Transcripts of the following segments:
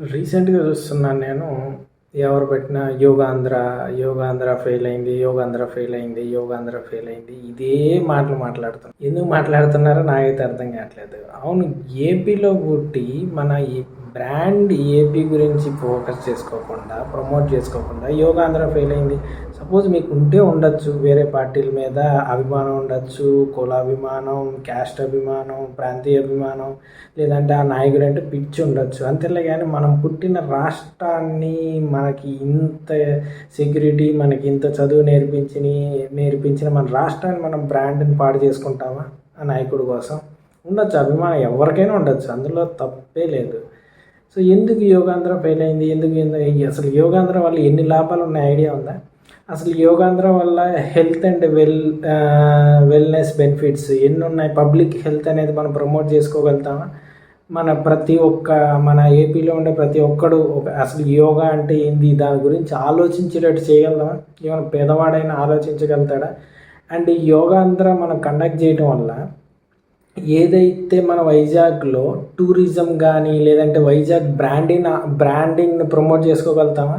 రీసెంట్గా చూస్తున్నాను నేను ఎవరు పెట్టినా యోగాంధ్ర యోగాంధ్ర ఫెయిల్ అయింది యోగాంధ్ర ఫెయిల్ అయింది యోగాంధ్ర ఫెయిల్ అయింది ఇదే మాటలు మాట్లాడుతున్నారు ఎందుకు మాట్లాడుతున్నారో నాకైతే అర్థం కావట్లేదు. అవును ఏపీలో పుట్టి మన ఈ బ్రాండ్ ఏపీ గురించి ఫోకస్ చేసుకోకుండా ప్రమోట్ చేసుకోకుండా యోగాంధ్ర ఫెయిల్ అయింది. సపోజ్ మీకు ఉంటే ఉండొచ్చు వేరే పార్టీల మీద అభిమానం ఉండొచ్చు కులాభిమానం క్యాస్ట్ అభిమానం ప్రాంతీయ అభిమానం లేదంటే ఆ నాయకుడు అంటే పిచ్చి ఉండొచ్చు. అంతేలే కానీ మనం పుట్టిన రాష్ట్రాన్ని మనకి ఇంత సెక్యూరిటీ మనకి ఇంత చదువు నేర్పించిన నేర్పించిన మన రాష్ట్రాన్ని మనం బ్రాండ్ని పాడు చేసుకుంటామా? ఆ నాయకుడి కోసం. ఉండొచ్చు అభిమానం ఎవరికైనా ఉండొచ్చు అందులో తప్పే లేదు. సో ఎందుకు యోగాంధ్ర ఫెయిల్ అయింది? ఎందుకు అసలు యోగాంధ్ర వల్ల ఎన్ని లాభాలు ఉన్నాయి? ఐడియా ఉందా? అసలు యోగాంధ్ర వల్ల health and well wellness benefits ఎన్ని ఉన్నాయి పబ్లిక్ హెల్త్ అనేది మనం ప్రమోట్ చేసుకోగలుగుతామా? మన ప్రతి ఒక్క మన ఏపీలో ఉండే ప్రతి ఒక్కడు ఒక అసలు యోగా అంటే ఏంది? దాని గురించి ఆలోచించేటట్టు చేయగలమా ఏమైనా పేదవాడైనా ఆలోచించగలుగుతాడా? అండ్ ఈ యోగాంధ్ర మనం కండక్ట్ చేయడం వల్ల ఏదైతే మన వైజాగ్లో టూరిజం కానీ లేదంటే వైజాగ్ బ్రాండింగ్ బ్రాండింగ్ని ప్రమోట్ చేసుకోగలుగుతామా?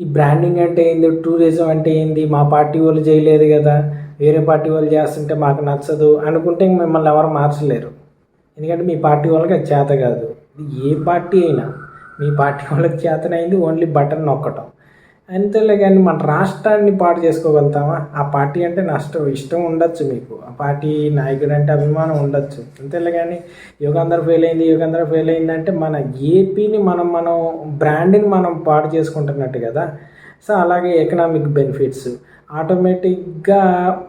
ఈ బ్రాండింగ్ అంటే ఏంది? టూరిజం అంటే ఏంది? మా పార్టీ వాళ్ళు చేయలేదు కదా. వేరే పార్టీ వాళ్ళు చేస్తుంటే మాకు నచ్చదు అనుకుంటే ఇంక మిమ్మల్ని ఎవరు మార్చలేరు. ఎందుకంటే మీ పార్టీ వాళ్ళకి అది చేత కాదు. ఇది ఏ పార్టీ అయినా మీ పార్టీ వాళ్ళకి చేతనైంది ఓన్లీ బటన్ నొక్కటం. అంతేలే కానీ మన రాష్ట్రాన్ని పాటు చేసుకోగలుగుతామా? ఆ పార్టీ అంటే నష్టం ఇష్టం ఉండొచ్చు మీకు. ఆ పార్టీ నాయకుడు అంటే అభిమానం ఉండొచ్చు. అంతేలే కానీ యుగాంధ్ర ఫెయిల్ అయింది యుగాంధ్ర ఫెయిల్ అయింది అంటే మన ఏపీని మనం మనం బ్రాండ్ని మనం పాడు చేసుకుంటున్నట్టు కదా. సో అలాగే ఎకనామిక్ బెనిఫిట్స్ ఆటోమేటిక్గా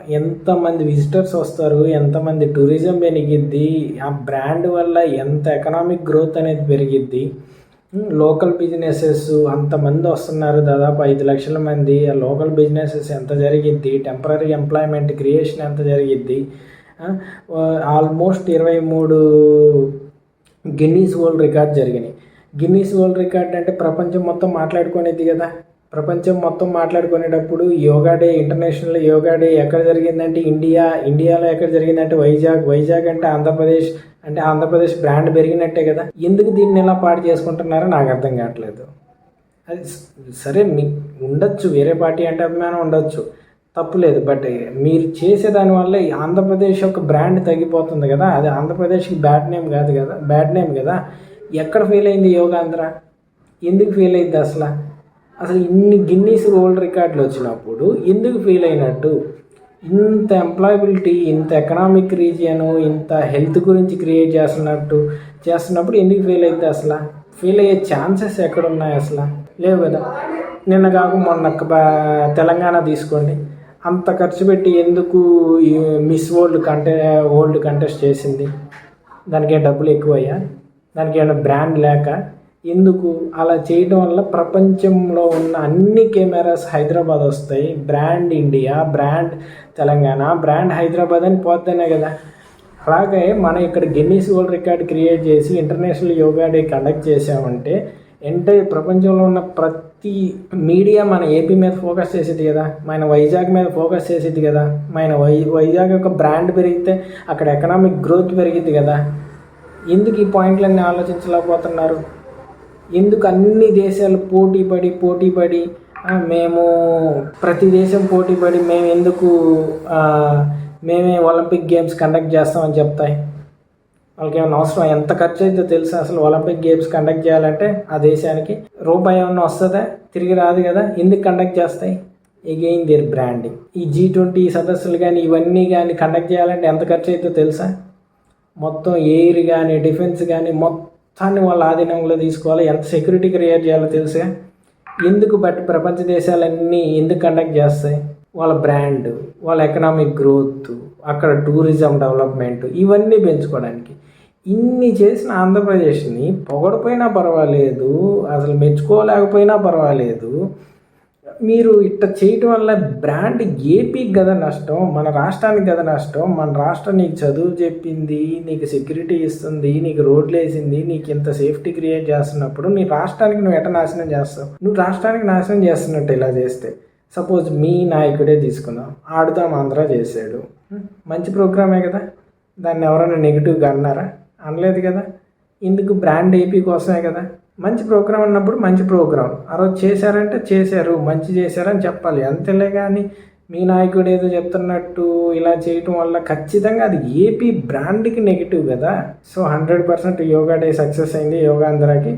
ఎంతమంది విజిటర్స్ వస్తారు ఎంతమంది టూరిజం పెరిగిద్ది ఆ బ్రాండ్ వల్ల ఎంత ఎకనామిక్ గ్రోత్ అనేది పెరిగిద్ది. లోకల్ బిజినెసెస్ అంతమంది వస్తున్నారు దాదాపు ఐదు లక్షల మంది. ఆ లోకల్ బిజినెసెస్ ఎంత జరిగిద్ది? టెంపరీ ఎంప్లాయ్మెంట్ క్రియేషన్ ఎంత జరిగిద్ది? ఆల్మోస్ట్ ఇరవై మూడు గిన్నీస్ వరల్డ్ రికార్డ్ జరిగినాయి. గిన్నీస్ వరల్డ్ రికార్డ్ అంటే ప్రపంచం మొత్తం మాట్లాడుకునేది కదా. ప్రపంచం మొత్తం మాట్లాడుకునేటప్పుడు yoga day international yoga day ఎక్కడ జరిగిందంటే ఇండియా ఇండియాలో ఎక్కడ జరిగిందంటే వైజాగ్. వైజాగ్ అంటే ఆంధ్రప్రదేశ్ అంటే ఆంధ్రప్రదేశ్ బ్రాండ్ పెరిగినట్టే కదా. ఎందుకు దీన్ని ఎలా పాడు చేసుకుంటున్నారో నాకు అర్థం కావట్లేదు. అది సరే మీ ఉండొచ్చు వేరే పార్టీ అంటే అభిమానం ఉండొచ్చు. తప్పులేదు బట్ మీరు చేసే దానివల్ల ఈ ఆంధ్రప్రదేశ్ యొక్క బ్రాండ్ తగ్గిపోతుంది కదా. అది ఆంధ్రప్రదేశ్కి బ్యాడ్ నేమ్ కాదు కదా బ్యాడ్ నేమ్ కదా. ఎక్కడ ఫెయిల్ అయింది యోగాంధ్ర? ఎందుకు ఫెయిల్ అయింది అసలు? అసలు ఇన్ని గిన్నీస్ వరల్డ్ రికార్డులు వచ్చినప్పుడు ఎందుకు ఫీల్ అయినట్టు? ఇంత ఎంప్లాయబిలిటీ ఇంత ఎకనామిక్ రీజియన్ ఇంత హెల్త్ గురించి క్రియేట్ చేస్తున్నట్టు చేస్తున్నప్పుడు ఎందుకు ఫెయిల్ అవుతుంది అసలు? ఫెయిల్ అయ్యే ఛాన్సెస్ ఎక్కడ ఉన్నాయి అసలు? లేవు కదా. నిన్న కాక మొన్న బా- తెలంగాణ తీసుకోండి. అంత ఖర్చు పెట్టి ఎందుకు మిస్ వరల్డ్ కంటే వరల్డ్ కంటెస్ట్ చేసింది? దానికి డబ్బులు ఎక్కువయ్యా? దానికి ఏమైనా బ్రాండ్ లేక? ఎందుకు? అలా చేయడం వల్ల ప్రపంచంలో ఉన్న అన్ని కెమెరాస్ హైదరాబాద్ వస్తాయి. Brand India brand Telangana brand Hyderabad అని పోతేనే కదా. అలాగే మనం ఇక్కడ గిన్నీస్ వరల్డ్ రికార్డ్ క్రియేట్ చేసి ఇంటర్నేషనల్ యోగా డే కండక్ట్ చేసామంటే ఎంటైర్ ప్రపంచంలో ఉన్న ప్రతి మీడియా మన ఏపీ మీద ఫోకస్ చేసేది కదా. మన వైజాగ్ మీద ఫోకస్ చేసేది కదా. మన వై వైజాగ్ యొక్క బ్రాండ్ పెరిగితే అక్కడ ఎకనామిక్ గ్రోత్ పెరిగింది కదా. ఎందుకు ఈ పాయింట్లన్నీ ఆలోచించలేకపోతున్నారు? ఎందుకు అన్ని దేశాలు పోటీ పడి పోటీ పడి మేము ప్రతి దేశం పోటీ పడి మేము ఎందుకు మేమే ఒలింపిక్ గేమ్స్ కండక్ట్ చేస్తామని చెప్తాయి. వాళ్ళకి ఏమైనా అవసరం ఎంత ఖర్చు అయితే తెలుసా? అసలు ఒలింపిక్ గేమ్స్ కండక్ట్ చేయాలంటే ఆ దేశానికి రూపాయి ఏమన్నా వస్తుందా? తిరిగి రాదు కదా? ఎందుకు కండక్ట్ చేస్తాయి? ఎగెయిన్ దేర్ బ్రాండింగ్ ఈ జీ ట్వంటీ సదస్సులు కానీ ఇవన్నీ కానీ కండక్ట్ చేయాలంటే ఎంత ఖర్చు అవుతుందో తెలుసా? మొత్తం ఎయిర్ కానీ డిఫెన్స్ కానీ మొత్తం మొత్తాన్ని వాళ్ళ ఆధీనంలో తీసుకోవాలి. ఎంత సెక్యూరిటీ క్రియేట్ చేయాలో తెలుసా? ఎందుకు బట్ ప్రపంచ దేశాలన్నీ ఎందుకు కండక్ట్ చేస్తాయి? వాళ్ళ బ్రాండ్ వాళ్ళ ఎకనామిక్ గ్రోత్ అక్కడ టూరిజం డెవలప్మెంట్ ఇవన్నీ పెంచుకోవడానికి. ఇన్ని చేసిన ఆంధ్రప్రదేశ్ని పొగడపోయినా పర్వాలేదు అసలు మెచ్చుకోలేకపోయినా పర్వాలేదు. మీరు ఇట్ట చేయటం వల్ల బ్రాండ్ ఏపీకి కదా నష్టం మన రాష్ట్రానికి కదా నష్టం మన రాష్ట్రం నీకు చదువు చెప్పింది నీకు సెక్యూరిటీ ఇస్తుంది నీకు రోడ్లు వేసింది నీకు ఇంత సేఫ్టీ క్రియేట్ చేస్తున్నప్పుడు నీ రాష్ట్రానికి నువ్వు ఎట నాశనం చేస్తావు? నువ్వు రాష్ట్రానికి నాశనం చేస్తున్నట్టు ఇలా చేస్తే సపోజ్ మీ నాయకుడే తీసుకుందాం ఆడుదాం ఆంధ్ర చేశాడు. మంచి ప్రోగ్రామే కదా దాన్ని ఎవరైనా నెగిటివ్గా అన్నారా? అనలేదు కదా ఇందుకు బ్రాండ్ ఏపీ కోసమే కదా. మంచి ప్రోగ్రాం అన్నప్పుడు మంచి ప్రోగ్రాం ఆ రోజు చేశారంటే చేశారు మంచి చేశారని చెప్పాలి. అంతేలే కానీ మీ నాయకుడు ఏదో చెప్తున్నట్టు ఇలా చేయటం వల్ల ఖచ్చితంగా అది ఏపీ బ్రాండ్కి నెగిటివ్ కదా. So hundred percent yoga day success అయింది యోగాంధ్రకి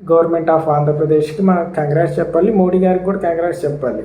గవర్నమెంట్ ఆఫ్ ఆంధ్రప్రదేశ్కి మనం కంగ్రాట్స్ చెప్పాలి. మోడీ గారికి కూడా కంగ్రాట్స్ చెప్పాలి.